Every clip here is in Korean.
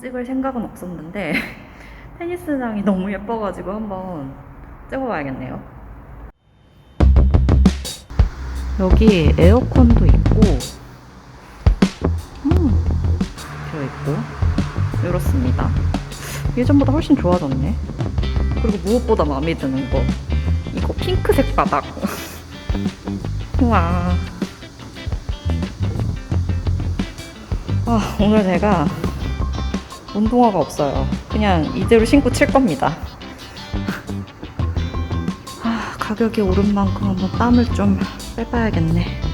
찍을 생각은 없었는데 테니스장이 너무 예뻐가지고 한번 찍어봐야겠네요. 여기 에어컨도 있고, 음, 되어 있고, 이렇습니다. 예전보다 훨씬 좋아졌네. 그리고 무엇보다 마음에 드는 거, 이거 핑크색 바닥. 우와. 아, 오늘 제가 운동화가 없어요. 그냥 이대로 신고 칠 겁니다. 아, 가격이 오른 만큼 한번 땀을 좀 빼봐야겠네.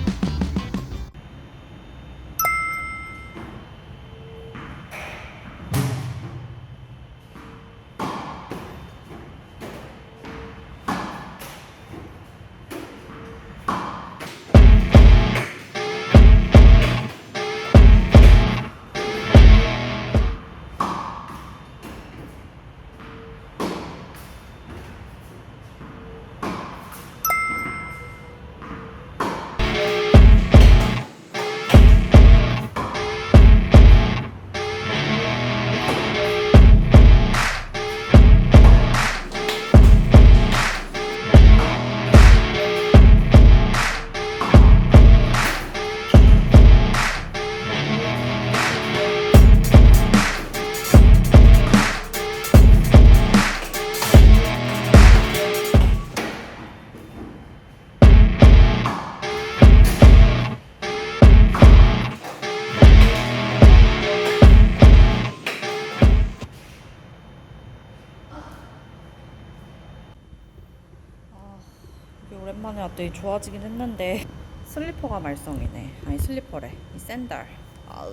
오랜만에 왔더니 좋아지긴 했는데 슬리퍼가 말썽이네. 아니 슬리퍼래. 이 샌들. 아우.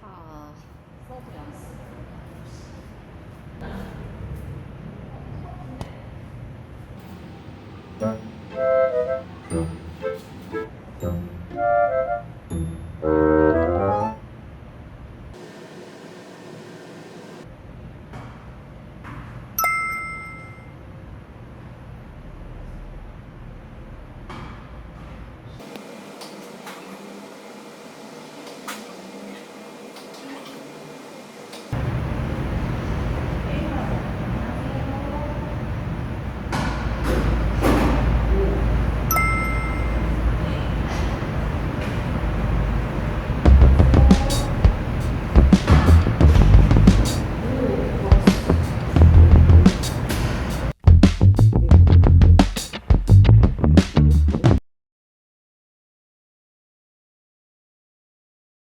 자, 서브야